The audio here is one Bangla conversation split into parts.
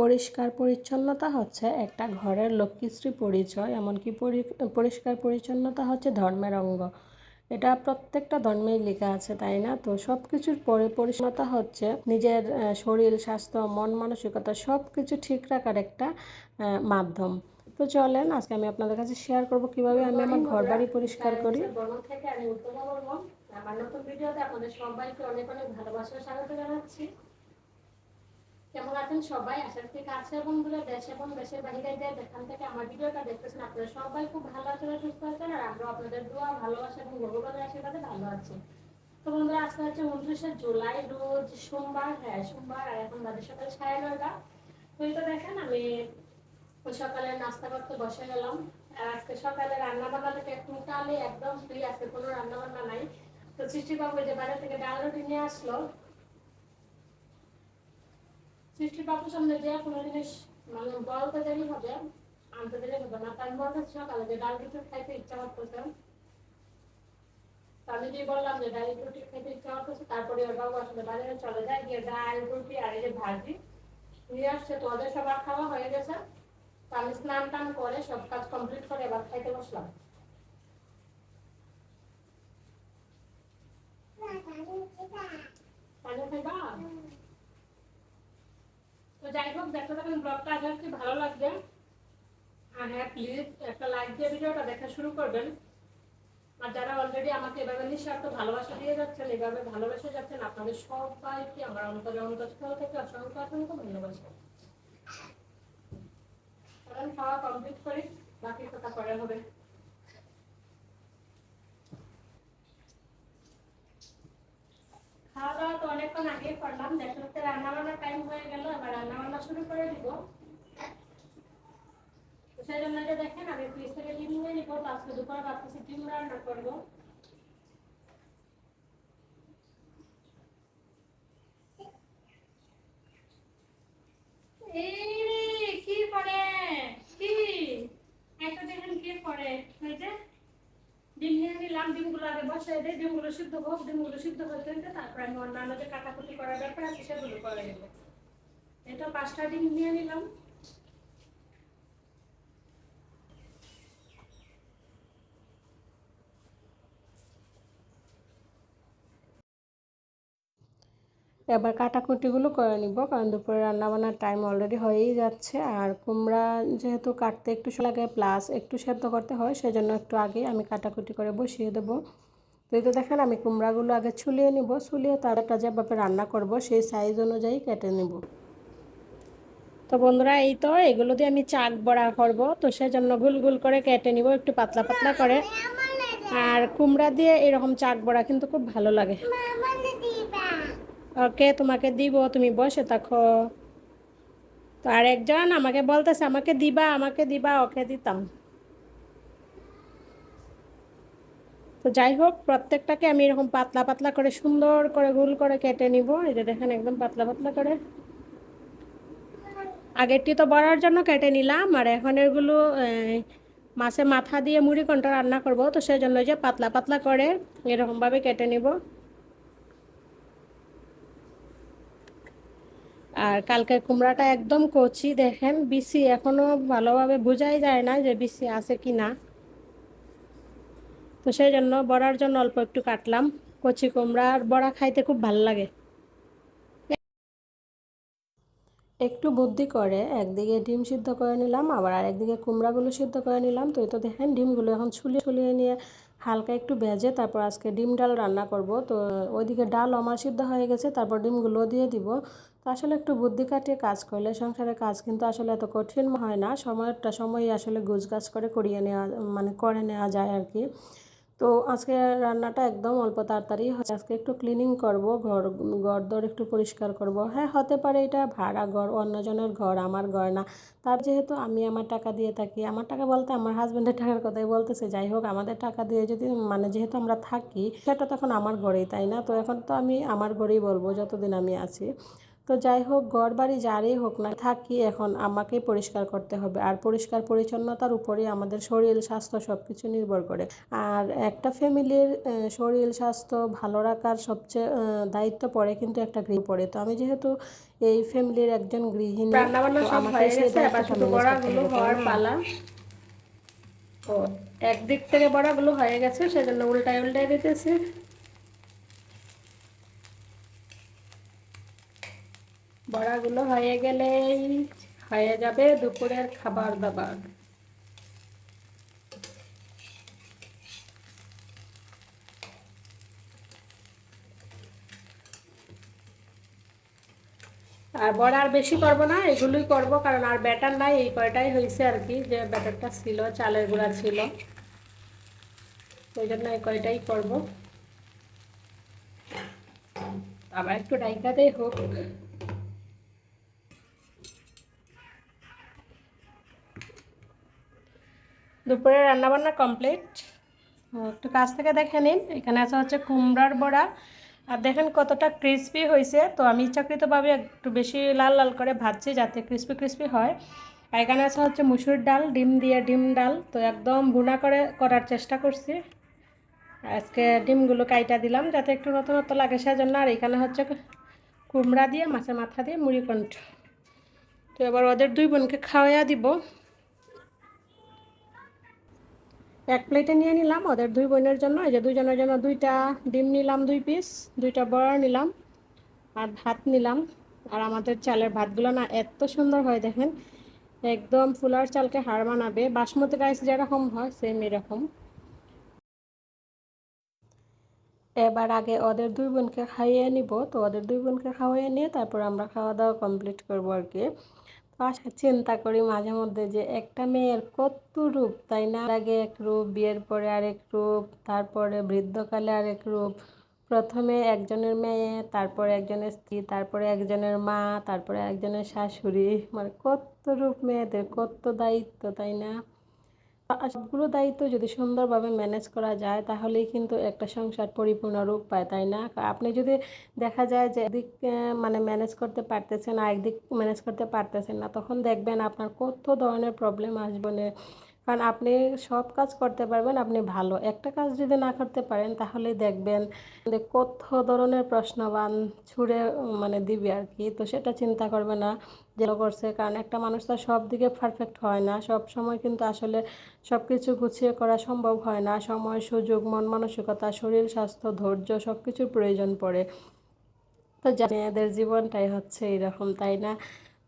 পরিষ্কার পরিচ্ছন্নতা হচ্ছে একটা ঘরের লক্ষ্মীশ্রী পরিচয়, এমনকি পরিষ্কার পরিচ্ছন্নতা হচ্ছে ধর্মের অঙ্গ। এটা প্রত্যেকটা ধর্মেই লেখা আছে, তাই না? তো সব কিছুর পরে পরিচ্ছন্নতা হচ্ছে নিজের শরীর, স্বাস্থ্য, মন, মানসিকতা সব কিছু ঠিক রাখার একটা মাধ্যম। তো চলেন, আজকে আমি আপনাদের কাছে শেয়ার করব কীভাবে আমি আমার ঘর বাড়ি পরিষ্কার করি। আমার নতুন ভিডিওতে আপনাদের সবাইকে অনেক অনেক ভালোবাসা, স্বাগত জানাচ্ছি। কেমন আছেন সবাই? আশা করি কাছে দূরে দেশ এবং দেশের বাহিরে যে যেখান থেকে আমার ভিডিওটা দেখতেছেন, আপনারা সবাই খুব ভালো আছেন, সুস্থ আছেন, আর আমরা আপনাদের দোয়া, ভালোবাসা এবং ভগবানের আশীর্বাদে ভালো আছি। তো বন্ধুরা, আজকে হচ্ছে উনত্রিশে জুলাই, রোজ সোমবার হ্যাঁ সোমবার, আর এখন বাজে সকাল সাড়ে নয়টা। এই তো দেখেন, আমি ওই সকালে নাস্তা করতে বসে গেলাম। আজকে সকালে রান্না বান্না থেকে টোটালি একদম ফ্রি আজকে কোনো রান্না বান্না নাই। তো সৃষ্টি বাবু যে বাইরে থেকে ডাল রুটি নিয়ে আসলো সৃষ্টি বাবুর সামনে যে কোনো জিনিস মানে বলতে দেরি হবে আনতে দেরি হবে না। তাই বলতেছি সকালে যে ডাল রুটি খাইতে ইচ্ছা করতেছে আমি যে বললাম যে ডাল রুটি খেতে ইচ্ছা করতেছে তারপরে ওর বাবু আসলে বাজারে চলে যায় গিয়ে ডাল রুটি আর এই যে ভাজি নিয়ে আসছে। তো ওদের সবার খাওয়া হয়ে গেছে। তো আমি স্নান টান করে সব কাজ কমপ্লিট করে এবার খাইতে বসলাম। পানি খাইবা তো যাই হোক, দেখতে থাকুন ব্লগটা আশা করছি ভালো লাগবে। আর হ্যাঁ প্লিজ একটা লাইক দিয়ে ভিডিওটা দেখা শুরু করবেন। আর যারা অলরেডি আমাকে এভাবে নিঃস্বার্থ ভালোবাসা দিয়ে যাচ্ছেন, এভাবে ভালোবেসে যাচ্ছেন, আপনাদের সবাইকে আমার অন্তরে অন্তঃস্থল থেকে অসংখ্য অসংখ্য ভালোবাসা খাওয়া কমপ্লিট করি, বাকি কথা পরে হবে। খাওয়া দাওয়া তো অনেকক্ষণ আগে করলাম দেখতে রান্না বান্নার টাইম হয়ে গেল, এবার রান্না বান্না শুরু করে দিব। সেই জন্য দেখেন, আমি ফ্রিজ থেকে ডিম নিয়ে নিবো আজকে দুপুরে ভাবতেছি ডিম রান্না করব এই রে, কি করে কি একটা দেখেন কি করে এই যে ডিম নিয়ে নিলাম দিই ডিমগুলো সিদ্ধ হোক ডিমগুলো সিদ্ধ তারপর আমি অন্যান্য যে কাটাকুটি করার ব্যাপার আছে সেগুলো করে নেব। এটা পাঁচটা ডিম নিয়ে নিলাম। এবার কাটাকুটিগুলো করে নিব, কারণ দুপুরে রান্নাবান্নার টাইম অলরেডি হয়েই যাচ্ছে। আর কুমড়া যেহেতু কাটতে একটু লাগে প্লাস একটু সেদ্ধ করতে হয়, সেজন্য একটু আগে আমি কাটাকুটি করে বসিয়ে দেবো। তো এই তো দেখেন, আমি কুমড়াগুলো আগে ছুলিয়ে নিব, ছুলিয়ে তারটা যেভাবে রান্না করব, সেই সাইজ অনুযায়ী কেটে নেব। তো বন্ধুরা, এই তো এগুলো দিয়ে আমি চাক বড়া করব, তো সেজন্য গুল গুল করে কেটে নিব, একটু পাতলা পাতলা করে। আর কুমড়া দিয়ে এরকম চাক বড়া কিন্তু খুব ভালো লাগে। ওকে, তোমাকে দিব, তুমি বসে থাকো। তো আর একজন আমাকে বলতেছে, আমাকে দিবা আমাকে দিবা, ওকে দিতাম। তো যাই হোক, প্রত্যেকটাকে আমি এরকম পাতলা পাতলা করে সুন্দর করে গোল করে কেটে নিব। যে দেখেন, একদম পাতলা পাতলা করে। আগেরটি তো বড়ার জন্য কেটে নিলাম, আর এখন এগুলো মাছে মাথা দিয়ে মুড়ি কোনটা রান্না করব, তো সেই জন্য যে পাতলা পাতলা করে এরকমভাবে কেটে নিব। আর কালকে কুমড়াটা একদম কচি, দেখেন, বিসি এখনও ভালোভাবে বোঝাই যায় না যে বিসি আছে কি না তো সেই জন্য বড়ার জন্য অল্প একটু কাটলাম। কচি কুমড়া আর বড়া খাইতে খুব ভালো লাগে। একটু বুদ্ধি করে একদিকে ডিম সিদ্ধ করে নিলাম, আবার আরেকদিকে কুমড়াগুলো সিদ্ধ করে নিলাম। তো এই তো দেখেন ডিমগুলো এখন ছুলিয়ে ছুলিয়ে নিয়ে হালকা একটু ভেজে তারপর আজকে ডিম ডাল রান্না করব। তো ওইদিকে ডাল আমার সিদ্ধ হয়ে গেছে, তারপর ডিমগুলো দিয়ে দিব। তো আসলে একটু বুদ্ধি কাটিয়ে কাজ করলে সংসারের কাজ কিন্তু আসলে এত কঠিন হয় না। সময়টা সময় আসলে গুছগাছ করে করিয়ে নেওয়া মানে করে নেওয়া যায় আর কি। তো আজকে রান্নাটা একদম অল্প তাড়াতাড়ি হয় আজকে একটু ক্লিনিং করব, ঘর ঘর দর একটু পরিষ্কার করব। হ্যাঁ হতে পারে এটা ভাড়া ঘর, অন্যজনের ঘর, আমার ঘর না। তার যেহেতু আমি আমার টাকা দিয়ে থাকি, আমার টাকা বলতে আমার হাজব্যান্ডের টাকার কথাই বলতেছে। যাই হোক, আমাদের টাকা দিয়ে যদি মানে যেহেতু আমরা থাকি, সেটা তখন আমার ঘরেই, তাই না? তো এখন তো আমি আমার ঘরেই বলব, যতদিন আমি আছি। তো যাই হোক ঘর বাড়ি যারই হোক না থাকি এখন আমাকেই পরিষ্কার করতে হবে। আর পরিষ্কার পরিচ্ছন্নতার উপরেই আমাদের শরীর স্বাস্থ্য সব কিছু নির্ভর করে। আর একটা ফ্যামিলির শরীর স্বাস্থ্য ভালো রাখার সবচেয়ে দায়িত্ব পড়ে কিন্তু একটা গৃহ পড়ে। তো আমি যেহেতু এই ফ্যামিলির একজন গৃহিণী আমাকে সেই দায়িত্বটা একদিক থেকে বড়াগুলো হয়ে গেছে সেজন্য উল্টায় উল্টায় দিতেছি। বড়াগুলো হয়ে গেলেই হয়ে যাবে দুপুরের খাবার দাবার। আর বড়া আর বেশি করব না, এগুলোই করব, কারণ আর ব্যাটার নাই, এই কয়টাই হয়েছে আর কি, যে ব্যাটারটা ছিল, চালের গুঁড়া ছিল। ওই জন্য এই কয়টাই করব। আবার একটু ডাইকাতেই হোক। দুপুরে রান্নাবান্না কমপ্লিট একটু কাছ থেকে দেখে নিন। এখানে আছে হচ্ছে কুমড়ার বড়া। আর দেখেন কতটা ক্রিস্পি হয়েছে। তো আমি ইচ্ছাকৃতভাবে একটু বেশি লাল লাল করে ভাজছি যাতে ক্রিস্পি ক্রিস্পি হয়। আর এখানে আছে হচ্ছে মুসুর ডাল, ডিম দিয়ে ডিম ডাল। তো একদম বুনা করে করার চেষ্টা করছি। আজকে ডিমগুলো কাইটা দিলাম যাতে একটু নতুনত্ব লাগে সেজন্য। আর এখানে হচ্ছে কুমড়া দিয়ে, মাছের মাথা দিয়ে মুড়ি কণ্ঠ তো এবার ওদের দুই বোনকে খাওয়াইয়া দিব। এক প্লেটে নিয়ে নিলাম ওদের দুই বোনের জন্য, এই যে দুইজনের জন্য দুইটা ডিম নিলাম দুই পিস দুইটা বড়া নিলাম আর ভাত নিলাম। আর আমাদের চালের ভাতগুলো না এত সুন্দর হয় দেখেন, একদম ফুলার চালকে হার মানাবে বাসমতি রাইস যেরকম হয় সেম এরকম। এবার আগে ওদের দুই বোনকে খাইয়ে নিব, তো ওদের দুই বোনকে খাওয়াইয়ে নিয়ে তারপর আমরা খাওয়া দাওয়া কমপ্লিট করব আর কি। চিন্তা করি মাঝে মধ্যে যে একটা মেয়ের কত রূপ, তাই না? আগে এক রূপ, বিয়ের পরে আরেক রূপ, তারপরে বৃদ্ধকালে আরেক রূপ। প্রথমে একজনের মেয়ে, তারপরে একজনের স্ত্রী, তারপরে একজনের মা, তারপরে একজনের শাশুড়ি। মানে কত রূপ মেয়েদের, কত দায়িত্ব, তাই না? সবগুলো দায়িত্ব যদি সুন্দরভাবে ম্যানেজ করা যায়, তাহলেই কিন্তু একটা সংসার পরিপূর্ণ রূপ পায়, তাই না আপনি যদি দেখা যায় যে একদিক মানে ম্যানেজ করতে পারতেছেন আর একদিক ম্যানেজ করতে পারতেছেন না, তখন দেখবেন আপনার কত ধরনের প্রবলেম আসবে না। কারণ আপনি সব কাজ করতে পারবেন, আপনি ভালো। একটা কাজ যদি না করতে পারেন তাহলেই দেখবেন যে কত ধরনের প্রশ্নবান ছুড়ে মানে দিবে আর কি। তো সেটা চিন্তা করবে না যে করছে, কারণ একটা মানুষ তো সব দিকে পারফেক্ট হয় না। সব সময় কিন্তু আসলে সব কিছু গুছিয়ে করা সম্ভব হয় না। সময়, সুযোগ, মন মানসিকতা, শরীর স্বাস্থ্য, ধৈর্য সব কিছুর প্রয়োজন পড়ে। তো মেয়েদের জীবনটাই হচ্ছে এরকম, তাই না?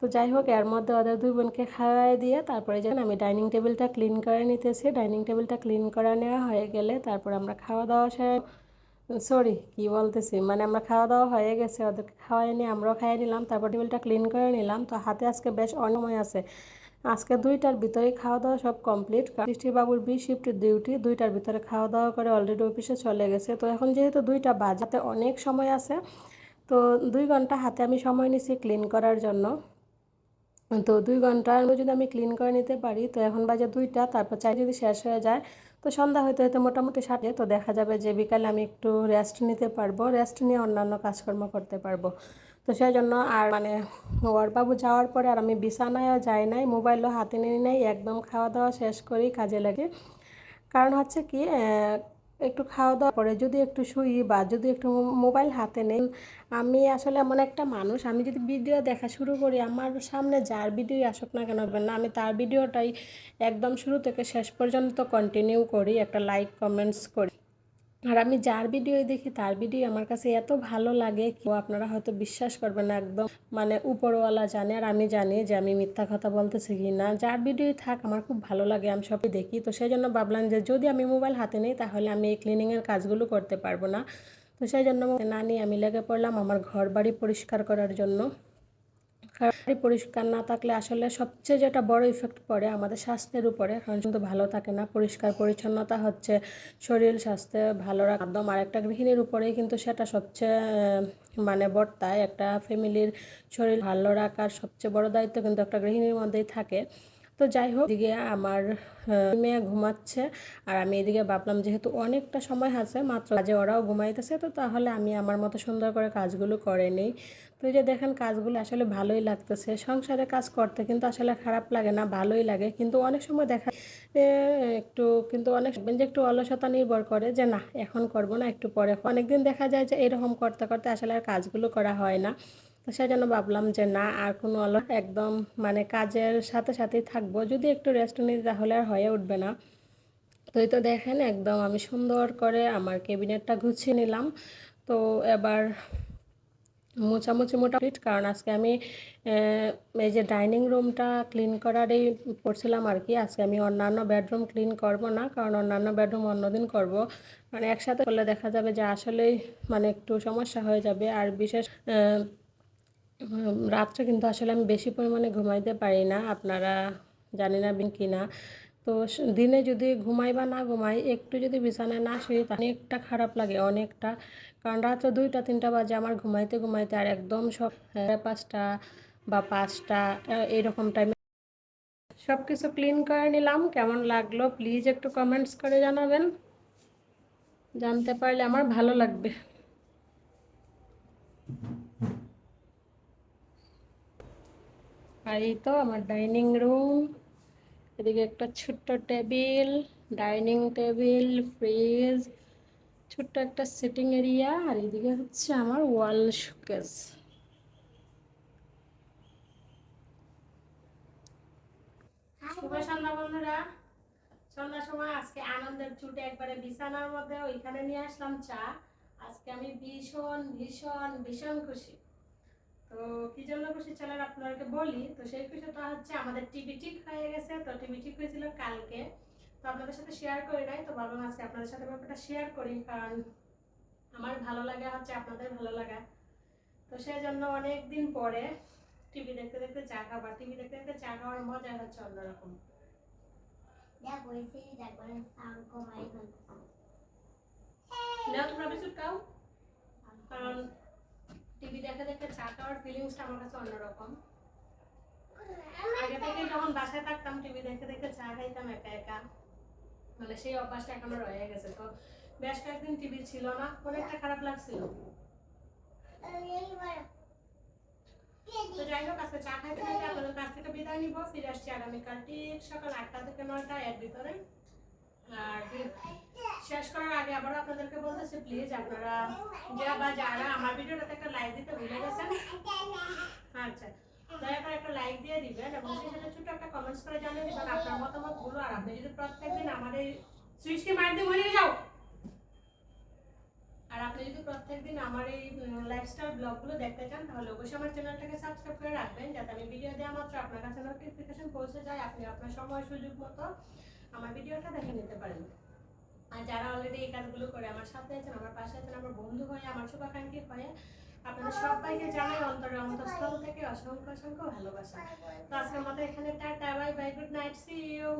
তো যাই হোক এর মধ্যে ওদের দুই বোনকে খাওয়াই দিয়ে তারপরে যেন আমি ডাইনিং টেবিলটা ক্লিন করে নিতেছি। ডাইনিং টেবিলটা ক্লিন করা নেওয়া হয়ে গেলে তারপর আমরা খাওয়া দাওয়া সে সরি, কি বলতেছি? মানে আমরা খাওয়া দাওয়া হয়ে গেছে, ওদেরকে খাওয়াই নিয়ে আমরাও খাইয়ে নিলাম, তারপর টেবিলটা ক্লিন করে নিলাম। তো হাতে আজকে বেশ অনময় আছে। আজকে দুইটার ভিতরে খাওয়া দাওয়া সব কমপ্লিট। বাবুর বি শিফট ডিউটি, দুইটার ভিতরে খাওয়া দাওয়া করে অলরেডি অফিসে চলে গেছে। তো এখন যেহেতু দুইটা বাজাতে অনেক সময় আছে। তো দুই ঘণ্টা হাতে আমি সময় নিছি ক্লিন করার জন্য। তো দুই ঘণ্টার মধ্যে যদি আমি ক্লিন করে নিতে পারি, তো এখন বাজে দুইটা, তারপর চাই যদি শেষ হয়ে যায়, তো সন্ধ্যা হইতে হইতে মোটামুটি সাথে তো দেখা যাবে যে বিকালে আমি একটু রেস্ট নিতে পারব রেস্ট নিয়ে অন্যান্য কাজকর্ম করতে পারব। তো সেই জন্য আর মানে বাবু যাওয়ার পরে আর আমি বিছানায়ও যাই নাই, মোবাইলও হাতে নিয়ে নেই, একদম খাওয়া দাওয়া শেষ করি, কাজে লাগে। কারণ হচ্ছে কি একটু খাওয়া দাওয়া করে যদি একটু শুই বা যদি একটু মোবাইল হাতে নেই, আমি আসলে এমন একটা মানুষ। আমি যদি ভিডিও দেখা শুরু করি, আমার সামনে যার ভিডিও আসুক না কেন না, আমি তার ভিডিওটাই একদম শুরু থেকে শেষ পর্যন্ত কন্টিনিউ করি, একটা লাইক কমেন্টস করি। আর আমি যার ভিডিও দেখি, তার ভিডিও আমার কাছে এত ভালো লাগে কেউ আপনারা হয়তো বিশ্বাস করবেন না, একদম মানে উপরওয়ালা জানে আর আমি জানি যে আমি মিথ্যা কথা বলতেছি কি না। যার ভিডিওই থাক, আমার খুব ভালো লাগে, আমি সবই দেখি। তো সেই জন্য ভাবলাম যে যদি আমি মোবাইল হাতে নিই, তাহলে আমি এই ক্লিনিংয়ের কাজগুলো করতে পারব না। তো সেই জন্য না নিয়ে আমি লেগে পড়লাম আমার ঘর বাড়ি পরিষ্কার করার জন্য। বাড়ি পরিষ্কার না থাকলে আসলে সবচেয়ে যেটা বড় ইফেক্ট পড়ে আমাদের স্বাস্থ্যের উপরে, কারণ কিন্তু ভালো থাকে না। পরিষ্কার পরিচ্ছন্নতা হচ্ছে শরীর স্বাস্থ্য ভালো রাখা একদম আর একটা গৃহিণীর উপরেই কিন্তু সেটা সবচেয়ে মানে বর্তায়। একটা ফ্যামিলির শরীর ভালো রাখার সবচেয়ে বড় দায়িত্ব কিন্তু একটা গৃহিণীর মধ্যেই থাকে। তো যাই হোক, এদিকে আমার মেয়ে ঘুমাচ্ছে আর আমি এদিকে ভাবলাম যেহেতু অনেকটা সময় আছে, মাত্র কাজে ওরাও ঘুমাইতেছে, তো তাহলে আমি আমার মতো সুন্দর করে কাজগুলো করে নিই। তো এই যে দেখেন কাজগুলো আসলে ভালোই লাগতেছে। সংসারে কাজ করতে কিন্তু আসলে খারাপ লাগে না, ভালোই লাগে। কিন্তু অনেক সময় দেখা একটু কিন্তু অনেক যে, একটু অলসতা নির্ভর করে যে, না, এখন করব না, একটু পরে অনেকদিন দেখা যায় যে, এরকম করতে করতে আসলে আর কাজগুলো করা হয় না। তো সেই জন্য ভাবলাম যে, না, আর কোনো অলস একদম মানে কাজের সাথে সাথেই থাকব। যদি একটু রেস্ট নিই তাহলে আর হয়ে উঠবে না। তো এই তো দেখেন একদম আমি সুন্দর করে আমার ক্যাবিনেটটা গুছিয়ে নিলাম। তো এবার মোছামুছি মোটামুটি, কারণ আজকে আমি এই যে ডাইনিং রুমটা ক্লিন করারই করছিলাম আর কি। আজকে আমি অন্যান্য বেডরুম ক্লিন করব না, কারণ অন্যান্য বেডরুম অন্যদিন করব। মানে একসাথে করলে দেখা যাবে যে আসলেই মানে একটু সমস্যা হয়ে যাবে। আর বিশেষ রাত্রে কিন্তু আসলে আমি বেশি পরিমাণে ঘুমাইতে পারি না। আপনারা জানি না কি না তো দিনে যদি ঘুমাই বা না ঘুমাই একটু যদি বিছানায় না শুই অনেকটা খারাপ লাগে অনেকটা। কারণ রাত্রে দুইটা তিনটা বাজে আমার ঘুমাইতে ঘুমাইতে আর একদম সব সাড়ে পাঁচটা বা পাঁচটা আহ, এইরকম টাইমে সব কিছু ক্লিন করে নিলাম কেমন লাগল প্লিজ একটু কমেন্টস করে জানাবেন। জানতে পারলে আমার ভালো লাগবে। আর এই তো আমার ডাইনিং রুম এদিকে একটা ছোট্ট টেবিল, ডাইনিং টেবিল, ফ্রিজ, ছোট্ট একটা সিটিং এরিয়া, আর এদিকে হচ্ছে আমার ওয়াল শোকেস। শুভ সন্ধ্যা বন্ধুরা। সন্ধ্যার সময়, আজকে আনন্দের ছুটে একবারে বিছানার মধ্যে, ওইখানে নিয়ে আসলাম চা। আজকে আমি ভীষণ ভীষণ ভীষণ খুশি। তো কি জন্য খুশি চলেন আপনাদেরকে বলি? তো সেই খুশিটা হচ্ছে আমাদের টিভি ঠিক হয়ে গেছে তো টিভি ঠিক হয়েছিল কালকে। তো আপনাদের সাথে শেয়ার করি নাই তো ভাবলাম আজকে আপনাদের সাথে ব্যাপারটা শেয়ার করি কারণ আমার ভালো লাগা হচ্ছে আপনাদের ভালো লাগা। তো সেই জন্য অনেক দিন পরে টিভি দেখতে দেখতে চা খাবার টিভি দেখতে দেখতে চা খাওয়ার মজা হচ্ছে অন্যরকম। নাও তোমরা বিস্কুট খাও কারণ টিভি দেখে দেখে চা খাওয়ার ফিলিংসটা আমার কাছে অন্যরকম। আগে থেকে যখন বাসায় থাকতাম টিভি দেখে দেখে চা খাইতাম একা একা। মানে সেই অভ্যাসটা এখনও রয়ে গেছে। তো বেশ কয়েকদিন টিভি ছিল না অনেকটা খারাপ লাগছিল। তো যাই হোক আজকে চা খাইতে খাইতে আপনাদের কাছ থেকে বিদায় নিব। ফিরে আসছি আগামীকাল ঠিক সকাল আটটা থেকে নয়টা এর ভিতরে। আর শেষ করার আগে আবারও আপনাদেরকে বলতেছি প্লিজ আপনারা বা যারা আমার ভিডিওটাতে একটা লাইক দিতে ভুলে গেছেন আচ্ছা দয়া করে একটা লাইক দিয়ে দিবেন এবং সেই সাথে ছোট একটা কমেন্টস করে জানিয়ে দিবেন আপনার মতামতগুলো আর আপনি যদি প্রত্যেকদিন আমার এই সুইচকে মার দিয়ে মরে যাও, আর আপনি যদি প্রত্যেকদিন আমার এই লাইফস্টাইল ব্লগগুলো দেখতে চান, তাহলে অবশ্যই আমার চ্যানেলটাকে সাবস্ক্রাইব করে রাখবেন, যাতে আমি ভিডিও দেওয়া মাত্র আপনার কাছে নোটিফিকেশন পৌঁছে যায়, আপনি আপনার সময় সুযোগ মতো আমার ভিডিওটা দেখে নিতে পারেন। আর যারা অলরেডি এই কাজগুলো করে আমার সাথে আছেন, আমার পাশে আছেন, আমার বন্ধু হয়ে, আমার শুভাকাঙ্ক্ষী হয়ে, আপনাদের সবাইকে জানাই অন্তরের অন্তঃস্থল থেকে অসংখ্য অসংখ্য ভালোবাসা। তো আজকের মতো এখানে tata bye bye good night see you